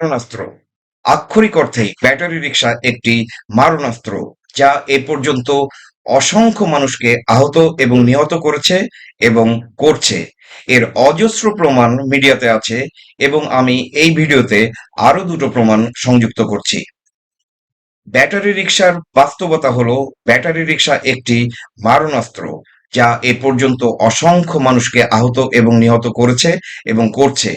মারণাস্ত্র। আক্ষরিক অর্থেই ব্যাটারি রিক্সা একটি মারণাস্ত্র, যা এ পর্যন্ত অসংখ্য মানুষকে আহত এবং নিহত করেছে এবং করছে। এর অজস্র প্রমাণ মিডিয়াতে আছে এবং আমি এই ভিডিওতে আরও দুটো প্রমাণ সংযুক্ত করছি। ব্যাটারি রিক্সার বাস্তবতা হলো, ব্যাটারি রিক্সা একটি মারণাস্ত্র, যা এ পর্যন্ত অসংখ্য মানুষকে আহত এবং নিহত করেছে এবং করছে।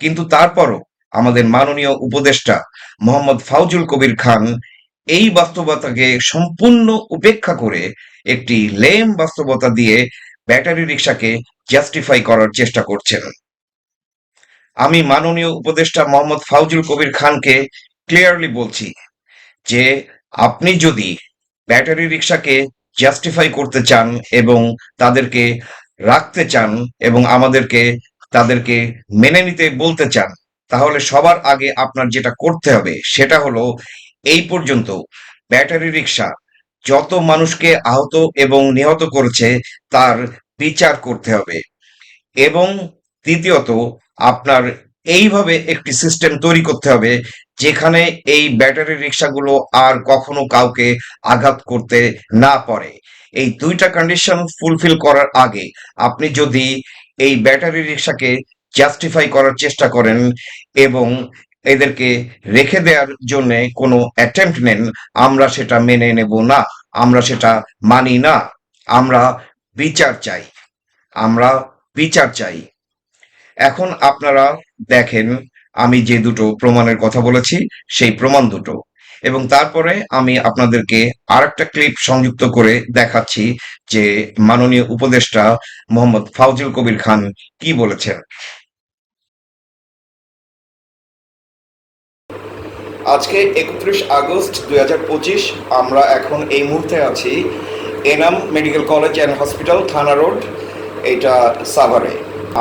কিন্তু তারপরও আমাদের মাননীয় উপদেষ্টা মোহাম্মদ ফাউজুল কবির খান এই বাস্তবতাকে সম্পূর্ণ উপেক্ষা করে একটি লেম বাস্তবতা দিয়ে ব্যাটারি রিক্সাকে জাস্টিফাই করার চেষ্টা করছেন। আমি মাননীয় উপদেষ্টা মোহাম্মদ ফাউজুল কবির খানকে ক্লিয়ারলি বলছি যে আপনি যদি ব্যাটারি রিক্সাকে জাস্টিফাই করতে চান এবং তাদেরকে রাখতে চান এবং আমাদেরকে, তাদেরকে মেনে নিতে বলতে চান তাহলে সবার আগে আপনার যেটা করতে হবে সেটা হলো এই পর্যন্ত ব্যাটারি রিক্সা যত মানুষকে আহত এবং নিহত করেছে তার বিচার করতে হবে। এবং তৃতীয়ত আপনার এইভাবে একটি সিস্টেম তৈরি করতে হবে যেখানে এই ব্যাটারি রিক্সাগুলো আর কখনো কাউকে আঘাত করতে না পারে। এই দুইটা কন্ডিশন ফুলফিল করার আগে আপনি যদি এই ব্যাটারি রিক্সাকে জাস্টিফাই করার চেষ্টা করেন এবং এদেরকে রেখে দেওয়ার জন্য কোনো অ্যাটেম্প্ট নেন, আমরা সেটা মেনে নেব না, আমরা সেটা মানি না, আমরা বিচার চাই, আমরা বিচার চাই। এখন আপনারা দেখেন, আমি যে দুটো প্রমাণের কথা বলেছি, সেই প্রমাণ দুটো। এবং তারপরে আমি আপনাদেরকে আর একটা ক্লিপ সংযুক্ত করে দেখাচ্ছি যে মাননীয় উপদেষ্টা মোহাম্মদ ফাউজুল কবির খান কি বলেছেন। আজকে একত্রিশ আগস্ট দু হাজার পঁচিশ আমরা এখন এই মুহূর্তে আছি Enam medical college and hospital Thana road এটা সাভারে।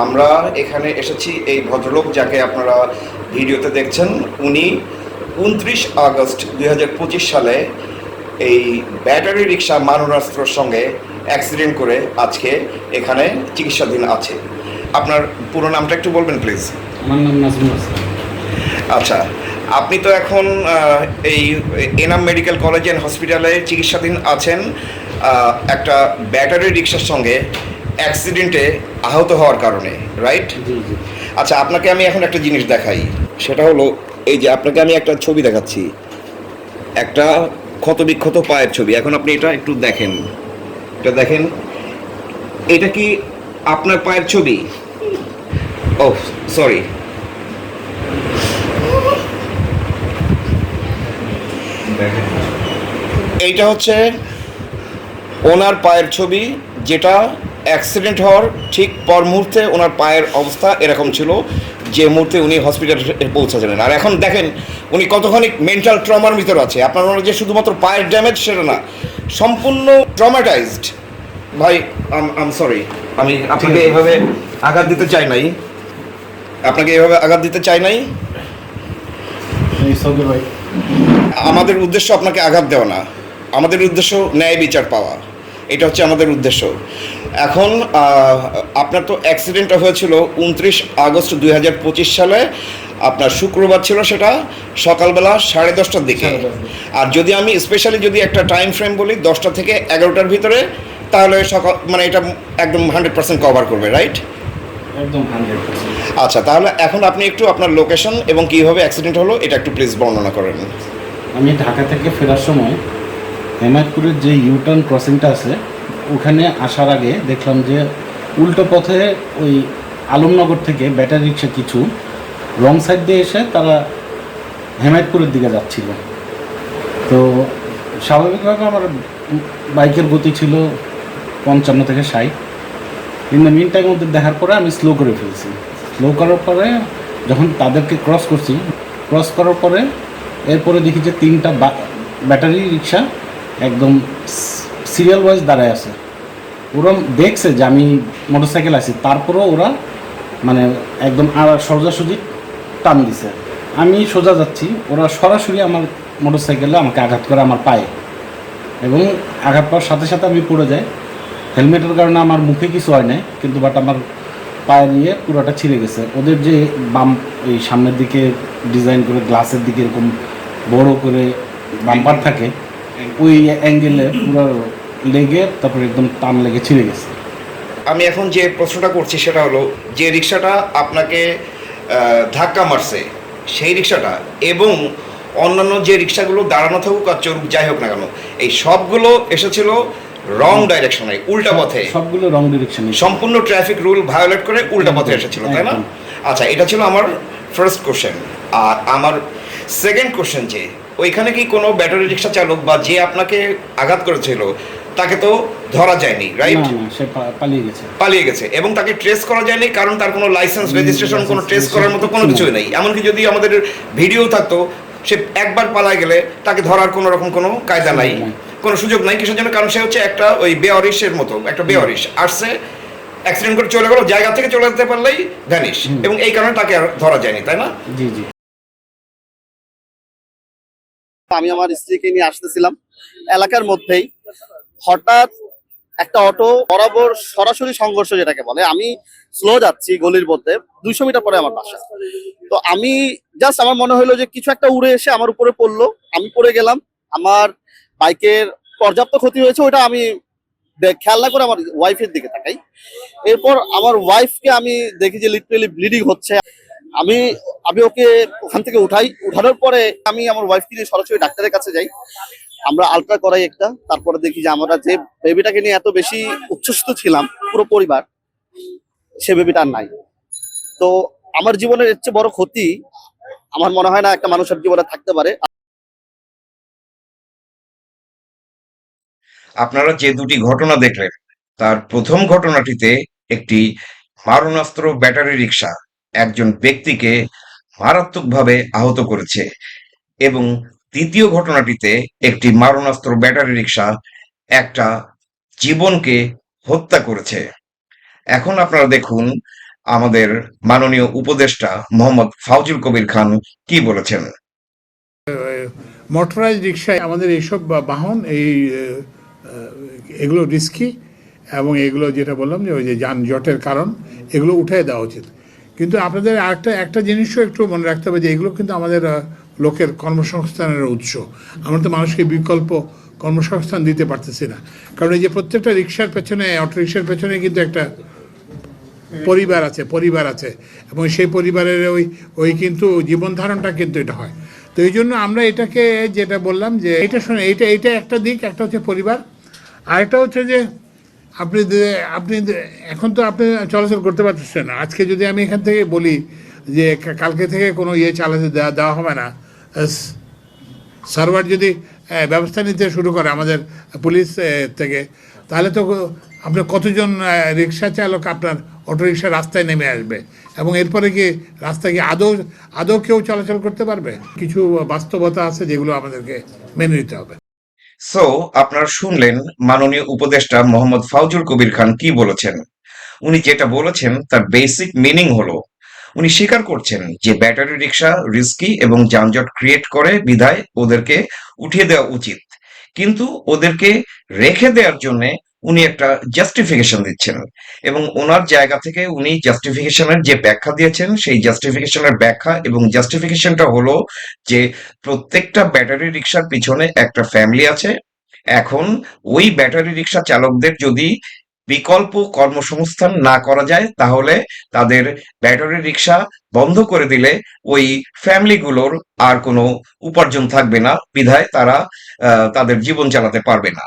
আমরা এখানে এসেছি এই ভদ্রলোক যাকে আপনারা ভিডিওতে দেখছেন উনি উনত্রিশ আগস্ট দুই হাজার পঁচিশ সালে এই ব্যাটারি রিক্সা মারণাস্ত্রর সঙ্গে অ্যাক্সিডেন্ট করে আজকে এখানে চিকিৎসাধীন আছে। আপনার পুরো নামটা একটু বলবেন প্লিজ। আমার নাম নাজমুল আচ্ছা আপনি তো এখন এই এনাম মেডিকেল কলেজ অ্যান্ড হসপিটালে চিকিৎসাধীন আছেন একটা ব্যাটারি রিক্সার সঙ্গে অ্যাক্সিডেন্টে আহত হওয়ার কারণে রাইট? আচ্ছা আপনাকে আমি এখন একটা জিনিস দেখাই সেটা হলো এই যে আপনাকে আমি একটা ছবি দেখাচ্ছি একটা ক্ষতবিক্ষত পায়ের ছবি এখন আপনি এটা একটু দেখেন এটা দেখেন এটা কি আপনার পায়ের ছবি? ও সরি এইটা হচ্ছে ওনার পায়ের ছবি যেটা অ্যাক্সিডেন্ট হওয়ার ঠিক পর মুহূর্তে ওনার পায়ের অবস্থা এরকম ছিল যে মুহূর্তে উনি হসপিটালে পৌঁছেছিলেন। আর এখন দেখেন উনি কতখানি মেন্টাল ট্রমার ভিতরে আছে। আপনার হয় যে শুধুমাত্র পায়ের ড্যামেজ সেটা না সম্পূর্ণ ট্রমাটাইজড ভাই আম সরি আমি আপনাকে এইভাবে আঘাত দিতে চাই নাই। আপনাকে এইভাবে আঘাত দিতে চাই নাই? ভাই। আমাদের উদ্দেশ্য আপনাকে আঘাত দেওয়া না। আমাদের উদ্দেশ্য ন্যায় বিচার পাওয়া। এটা হচ্ছে আমাদের উদ্দেশ্য। এখন আপনার তো অ্যাক্সিডেন্টটা হয়েছিল উনত্রিশ আগস্ট দুই হাজার পঁচিশ সালে। আপনার শুক্রবার ছিল সেটা সকালবেলা সাড়ে দশটার দিকে। আর যদি আমি স্পেশালি যদি একটা টাইম ফ্রেম বলি দশটা থেকে এগারোটার ভিতরে তাহলে সকাল মানে এটা একদম হান্ড্রেড পার্সেন্ট কভার করবে রাইট একদম হান্ড্রেড আচ্ছা তাহলে এখন আপনি একটু আপনার লোকেশন এবং কীভাবে অ্যাক্সিডেন্ট হলো এটা একটু প্লিজ বর্ণনা করেন। আমি ঢাকা থেকে ফেরার সময় হেমায়তপুরের যে ইউটার্ন ক্রসিংটা আছে, ওখানে আসার আগে দেখলাম যে উল্টো পথে ওই আলমনগর থেকে ব্যাটারি রিক্সা কিছু রং সাইড দিয়ে এসে তারা হেমায়তপুরের দিকে যাচ্ছিল। তো স্বাভাবিকভাবে আমার বাইকের গতি ছিল পঞ্চান্ন থেকে ষাট। ইন দ্য মিন টাইম দেখার পরে আমি স্লো করে ফেলছি। স্লো করার পরে যখন তাদেরকে ক্রস করছি ক্রস করার পরে এরপরে দেখি যে তিনটা ব্যাটারি রিক্সা একদম সিরিয়াল ওয়াইজ দাঁড়ায় আছে। ওরা দেখছে যে আমি মোটরসাইকেল আছি, তারপরেও ওরা মানে একদম সোজাসুজি টান দিছে। আমি সোজা যাচ্ছি, ওরা সরাসরি আমার মোটরসাইকেলে আমাকে আঘাত করে আমার পায়ে এবং আঘাত পাওয়ার সাথে সাথে আমি পড়ে যাই। হেলমেটের কারণে আমার মুখে কিছু হয় নাই, কিন্তু বাট আমার পায়ের নিয়ে পুরোটা ছিঁড়ে গেছে। ওদের যে বাম, এই সামনের দিকে ডিজাইন করে গ্লাসের দিকে এরকম বড় করে বাম্পার থাকে, ওই অ্যাঙ্গেলে পুরো লেগে তারপরে একদম টান লেগে ছিঁড়ে গেছে। আমি এখন যে প্রশ্নটা করছি সেটা হলো, যে রিক্সাটা আপনাকে ধাক্কা মারছে, সেই রিক্সাটা এবং অন্যান্য যে রিক্সাগুলো দাঁড়ানো থাকুক আর চলুক যাই হোক না কেন, এই সবগুলো এসেছিল রং ডাইরেকশনে উল্টা পথে। সবগুলো রং ডিরেকশন সম্পূর্ণ ট্রাফিক রুল ভায়োলেট করে উল্টা পথে এসেছিল তাই না? আচ্ছা এটা ছিল আমার ফার্স্ট কোশ্চেন আর আমার সেকেন্ড কোশ্চেন যে ওইখানে কি কোনো ব্যাটারি রিক্সা চালক বা যে আপনাকে আঘাত করেছিল তাকে তো ধরা যায়নি রাইট সে পালিয়ে গেছে। পালিয়ে গেছে এবং তাকে ট্রেস করা যায়নি কারণ তার কোনো লাইসেন্স রেজিস্ট্রেশন কোনো ট্রেস করার মতো কোনো কিছুই নেই। এমনকি যদি আমাদের ভিডিও থাকতো সে একবার পালায় গেলে তাকে ধরার কোনো রকম কোনো কায়দা নাই। কোনো সুযোগ নাই কিসের জন্য? কারণ সে হচ্ছে একটা ওই বেঅরিশের মতো একটা বেঅরিশ আসছে অ্যাক্সিডেন্ট করে চলে গেল জায়গা থেকে চলে যেতে পারলেই ভ্যানিশ এবং এই কারণে তাকে আর ধরা যায়নি তাই না? জি জি। আমি আমার স্ত্রীকে নিয়ে আসতেছিলাম। এলাকার মধ্যেই হঠাৎ একটা অটো বরাবর সরাসরি সংঘর্ষ যেটাকে বলে আমি স্লো যাচ্ছি গলির মধ্যে দুইশো মিটার পরে আমার বাসা। তো আমি জাস্ট আমার মনে হলো যে কিছু একটা উড়ে এসে আমার উপরে পড়ল আমি পড়ে গেলাম আমার বাইকের পর্যাপ্ত ক্ষতি হয়েছে, ওটা আমি খেয়াল না করে আমার ওয়াইফের দিকে তাকাই। এরপর আমার ওয়াইফকে আমি দেখি যে লিটারেলি ব্লিডিং হচ্ছে। আমি আমি ওকে ওখান থেকে উঠাই। উঠানোর পরে আমি আমার ওয়াইফকে নিয়ে সরাসরি ডাক্তারের কাছে যাই। আমরা আলট্রা করাই একটা। তারপরে দেখি যে আমরা যে বেবিটাকে নিয়ে এত বেশি উচ্ছ্বসিত ছিলাম, পুরো পরিবার, সে বেবিটা নাই। তো আমার জীবনের এর চেয়ে বড় ক্ষতি, আমার মনে হয় না একটা মানুষের জীবনে থাকতে পারে। আপনারা যে দুটি ঘটনা দেখলেন, তার প্রথম ঘটনাটিতে একটি মারণাস্ত্র ব্যাটারি রিক্সা একজন ব্যক্তিকে মারাত্মকভাবে আহত করেছে এবং দ্বিতীয় ঘটনাটিতে একটি মারণাস্ত্র ব্যাটারি রিক্সা একটা জীবনকে হত্যা করেছে। এখন আপনারা দেখুন আমাদের মাননীয় উপদেষ্টা মোহাম্মদ ফাউজুল কবির খান কি বলেছেন। মোটরাইজ রিক্সায় আমাদের এইসব বাহন, এই এগুলো রিস্কি এবং এগুলো যেটা বললাম যে ওই যে যানজটের কারণ, এগুলো উঠে দেওয়া উচিত। কিন্তু আপনাদের আরেকটা, একটা জিনিসও একটু মনে রাখতে হবে যে এগুলো কিন্তু আমাদের লোকের কর্মসংস্থানের উৎস। আমরা তো মানুষকে বিকল্প কর্মসংস্থান দিতে পারতেছি না। কারণ এই যে প্রত্যেকটা রিক্সার পেছনে, অটো রিক্সার পেছনে কিন্তু একটা পরিবার আছে পরিবার আছে। এবং সেই পরিবারের ওই ওই কিন্তু জীবন ধারণটা কিন্তু এটা হয়। তো এই জন্য আমরা এটাকে যেটা বললাম যে এটা শুনে এটা এটা একটা দিক, একটা হচ্ছে পরিবার। আরেকটা হচ্ছে যে আপনি আপনি এখন তো আপনি চলাচল করতে পারতেছেন না। আজকে যদি আমি এখান থেকে বলি যে কালকে থেকে কোনো ইয়ে চালাতে দেওয়া দেওয়া হবে না সার্ভার যদি ব্যবস্থা নিতে শুরু করে আমাদের পুলিশ থেকে, তাহলে তো আপনার কতজন রিক্সা চালক আপনার অটো রিক্সা রাস্তায় নেমে আসবে? এবং এরপরে কি রাস্তায় কি আদৌ আদৌ কেউ চলাচল করতে পারবে? কিছু বাস্তবতা আছে যেগুলো আমাদেরকে মেনে নিতে হবে। সো আপনারা শুনলেন মাননীয় উপদেষ্টা মোহাম্মদ ফাউজুল কবির খান কি বলেছেন? উনি যেটা বলেছেন, তার বেসিক মিনিং হলো, উনি স্বীকার করছেন যে ব্যাটারি রিক্সা রিস্কি এবং যানজট ক্রিয়েট করে বিধায় ওদেরকে উঠিয়ে দেওয়া উচিত। কিন্তু ওদেরকে রেখে দেওয়ার জন্য উনি একটা জাস্টিফিকেশন দিচ্ছেন। এবং ওনার জায়গা থেকে উনি জাস্টিফিকেশনের যে ব্যাখ্যা দিয়েছেন, সেই জাস্টিফিকেশনের ব্যাখ্যা এবং জাস্টিফিকেশনটা হলো যে প্রত্যেকটা ব্যাটারি রিক্সার পিছনে একটা ফ্যামিলি আছে। এখন ওই ব্যাটারি রিক্সা চালকদের যদি বিকল্প কর্মসংস্থান না করা যায়, তাহলে তাদের ব্যাটারি রিক্সা বন্ধ করে দিলে ওই ফ্যামিলিগুলোর আর কোনো উপার্জন থাকবে না। বিধায় তারা তাদের জীবন চালাতে পারবে না।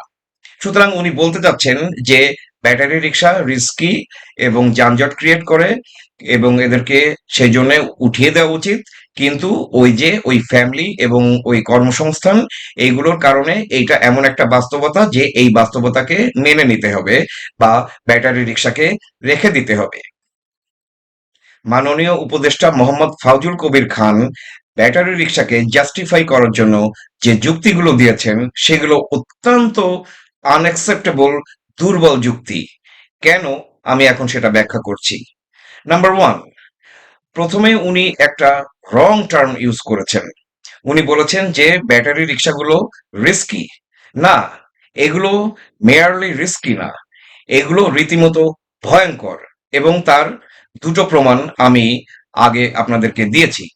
সুতরাং উনি বলতে চাচ্ছেন যে ব্যাটারি রিক্সা রিস্কি এবং যানজট ক্রিয়েট করে এবং এদেরকে সেই জন্য উঠিয়ে দেওয়া উচিত। কিন্তু ওই যে ওই ফ্যামিলি এবং ওই কর্মসংস্থান, এইগুলোর কারণে এইটা এমন একটা বাস্তবতা যে এই বাস্তবতাকে মেনে নিতে হবে বা ব্যাটারি রিক্সাকে রেখে দিতে হবে। মাননীয় উপদেষ্টা মোহাম্মদ ফাউজুল কবির খান ব্যাটারি রিক্সাকে জাস্টিফাই করার জন্য যে যুক্তিগুলো দিয়েছেন, সেগুলো অত্যন্ত আনএক্সেপ্টেবল দুর্বল যুক্তি। কেন আমি এখন সেটা ব্যাখ্যা করছি? নাম্বার ওয়ান প্রথমে উনি একটা রং টার্ম ইউজ করেছেন। উনি বলেছেন যে, ব্যাটারি রিক্সাগুলো রিস্কি না, এগুলো মেয়ারলি রিস্কি না। এগুলো রীতিমতো ভয়ঙ্কর এবং তার দুটো প্রমাণ আমি আগে আপনাদেরকে দিয়েছি।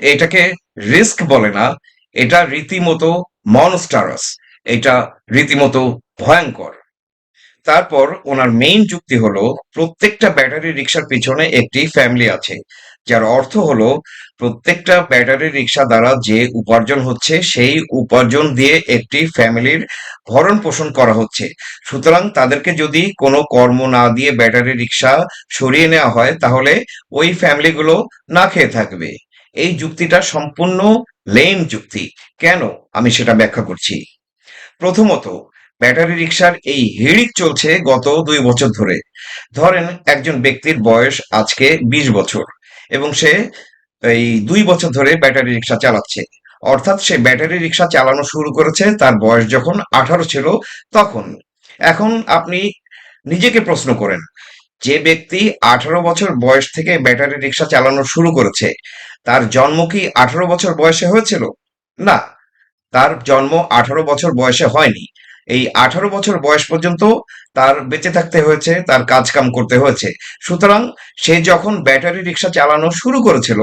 এটাকে রিস্ক বলে না, এটা রীতিমতো মনস্টারাস এটা রীতিমতো ভয়ঙ্কর। তারপর ওনার মেইন যুক্তি হলো, প্রত্যেকটা ব্যাটারি রিক্সার পিছনে একটি ফ্যামিলি আছে, যার অর্থ হলো, প্রত্যেকটা ব্যাটারি রিক্সা দ্বারা যে উপার্জন হচ্ছে, সেই উপার্জন দিয়ে একটি ফ্যামিলির ভরণ পোষণ করা হচ্ছে। সুতরাং তাদেরকে যদি কোনো কর্ম না দিয়ে ব্যাটারি রিক্সা সরিয়ে নেওয়া হয়, তাহলে ওই ফ্যামিলিগুলো না খেয়ে থাকবে। এই যুক্তিটা সম্পূর্ণ লেম যুক্তি। কেন? আমি সেটা ব্যাখ্যা করছি। প্রথমত, ব্যাটারি রিক্সার এই হিড়িক চলছে গত দুই বছর ধরে। ধরেন, একজন ব্যক্তির বয়স আজকে বিশ বছর এবং সে এই দুই বছর ধরে ব্যাটারি রিক্সা চালাচ্ছে। অর্থাৎ সে ব্যাটারি রিক্সা চালানো শুরু করেছে, তার বয়স যখন আঠারো ছিল তখন। এখন আপনি নিজেকে প্রশ্ন করেন, যে ব্যক্তি আঠারো বছর বয়স থেকে ব্যাটারি রিক্সা চালানো শুরু করেছে, তার জন্ম কি আঠারো বছর বয়সে হয়েছিল? না তার জন্ম আঠারো বছর বয়সে হয়নি। এই আঠারো বছর বয়স পর্যন্ত তার বেঁচে থাকতে হয়েছে, তার কাজ কাম করতে হয়েছে। সুতরাং সে যখন ব্যাটারি রিক্সা চালানো শুরু করেছিল,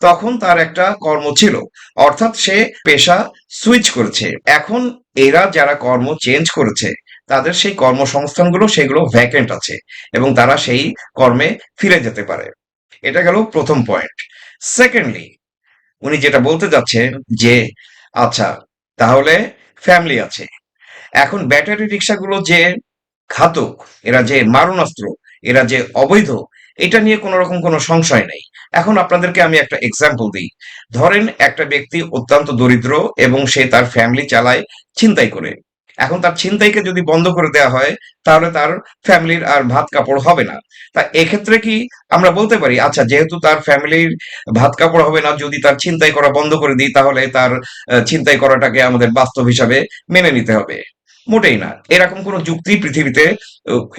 তখন তার একটা কর্ম ছিল। অর্থাৎ সে পেশা সুইচ করেছে। এখন এরা যারা কর্ম চেঞ্জ করেছে, তাদের সেই কর্মসংস্থানগুলো, সেগুলো ভ্যাকেন্ট আছে এবং তারা সেই কর্মে ফিরে যেতে পারে। এটা গেল প্রথম পয়েন্ট সেকেন্ডলি উনি যেটা বলতে যাচ্ছেন যে আচ্ছা তাহলে ফ্যামিলি আছে। এখন ব্যাটারি রিক্সাগুলো যে ঘাতক, এরা যে মারণাস্ত্র, এরা যে অবৈধ, এটা নিয়ে কোনো রকম কোনো সংশয় নেই। এখন আপনাদেরকে আমি একটা এক্সাম্পল দিই। ধরেন একটা ব্যক্তি অত্যন্ত দরিদ্র এবং সে তার ফ্যামিলি চালায় চিন্তাই করে। এখন তার ছিনতাইকে যদি বন্ধ করে দেওয়া হয়, তাহলে তার ফ্যামিলির আর ভাত কাপড় হবে না। তা এক্ষেত্রে কি আমরা বলতে পারি আচ্ছা যেহেতু তার ফ্যামিলির ভাত কাপড় হবে না, যদি তার ছিনতাই করা বন্ধ করে দিই, তাহলে তার ছিনতাই করাটাকে আমাদের বাস্তব হিসাবে মেনে নিতে হবে। মোটেই না। এরকম কোনো যুক্তি পৃথিবীতে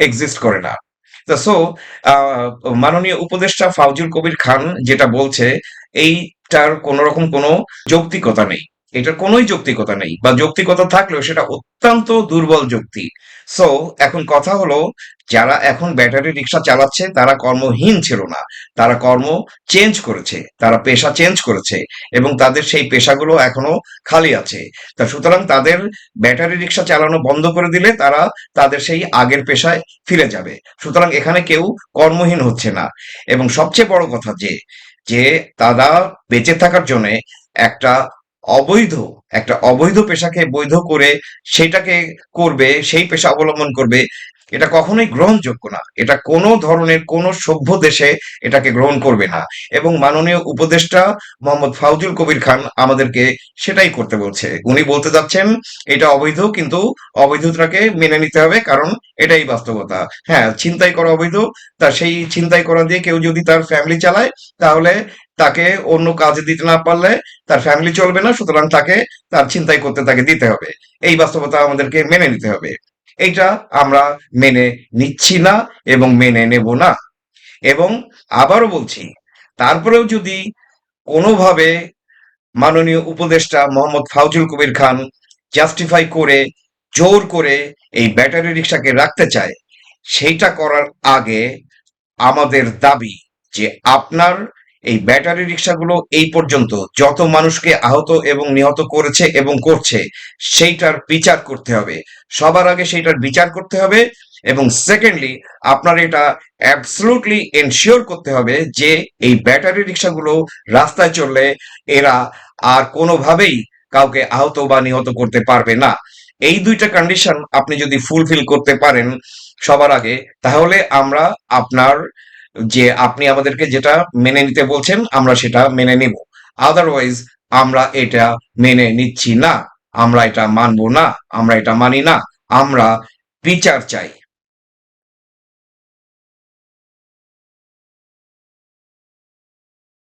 এক্সিস্ট করে না। সো মাননীয় উপদেষ্টা ফাউজুল কবির খান যেটা বলছে, এইটার কোনো রকম কোনো যৌক্তিকতা নেই। এটার কোনোই যৌক্তিকতা নেই, বা যৌক্তিকতা থাকলেও সেটা অত্যন্ত দুর্বল যুক্তি। সো এখন কথা হলো, যারা এখন ব্যাটারি রিক্সা চালাচ্ছে, তারা কর্মহীন ছিল না। তারা কর্ম চেঞ্জ করেছে, তারা পেশা চেঞ্জ করেছে, এবং তাদের সেই পেশাগুলো এখনও খালি আছে। তা সুতরাং তাদের ব্যাটারি রিক্সা চালানো বন্ধ করে দিলে তারা তাদের সেই আগের পেশায় ফিরে যাবে। সুতরাং এখানে কেউ কর্মহীন হচ্ছে না। এবং সবচেয়ে বড় কথা যে যে তারা বেঁচে থাকার জন্য একটা অবৈধ, একটা অবৈধ পেশাকে বৈধ করে সেটাকে করবে, সেই পেশা অবলম্বন করবে, এটা কখনোই গ্রহণযোগ্য না। এটা কোনো ধরনের, কোনো সভ্য দেশে এটাকে গ্রহণ করবে না। এবং মাননীয় উপদেষ্টা মোহাম্মদ ফাউজুল কবির খান আমাদেরকে সেটাই করতে বলছে। উনি বলতে যাচ্ছেন, এটা অবৈধ, কিন্তু অবৈধতাকে মেনে নিতে হবে, কারণ এটাই বাস্তবতা। হ্যাঁ ছিনতাই করা অবৈধ, তা সেই ছিনতাই করা দিয়ে কেউ যদি তার ফ্যামিলি চালায়, তাহলে তাকে অন্য কাজে দিতে না পারলে তার ফ্যামিলি চলবে না, সুতরাং তাকে তার চিন্তাই করতে তাকে দিতে হবে। এই বাস্তবতা আমাদেরকে মেনে নিতে হবে। এইটা আমরা মেনে নিচ্ছি না এবং মেনে নেব না। এবং আবারও বলছি, তারপরেও যদি কোনোভাবে মাননীয় উপদেষ্টা মোহাম্মদ ফাউজুল কবির খান জাস্টিফাই করে, জোর করে এই ব্যাটারি রিক্সাকে রাখতে চায়, সেইটা করার আগে আমাদের দাবি যে আপনার এই ব্যাটারি রিক্সাগুলো এই পর্যন্ত যত মানুষকে আহত এবং নিহত করেছে এবং করছে, সেইটার বিচার করতে হবে। সবার আগে সেইটার বিচার করতে হবে এবং সেকেন্ডলি আপনার এটা অ্যাবসলুটলি এনশিওর করতে হবে যে এই ব্যাটারি রিক্সাগুলো রাস্তায় চললে এরা আর কোনোভাবেই কাউকে আহত বা নিহত করতে পারবে না। এই দুইটা কন্ডিশন আপনি যদি ফুলফিল করতে পারেন সবার আগে, তাহলে আমরা আপনার যে আপনি আমাদেরকে যেটা মেনে নিতে বলছেন, আমরা সেটা মেনে নিব। আদারওয়াইজ আমরা এটা মেনে নিচ্ছি না। আমরা এটা মানবো না। আমরা এটা মানি না। আমরা বিচার চাই।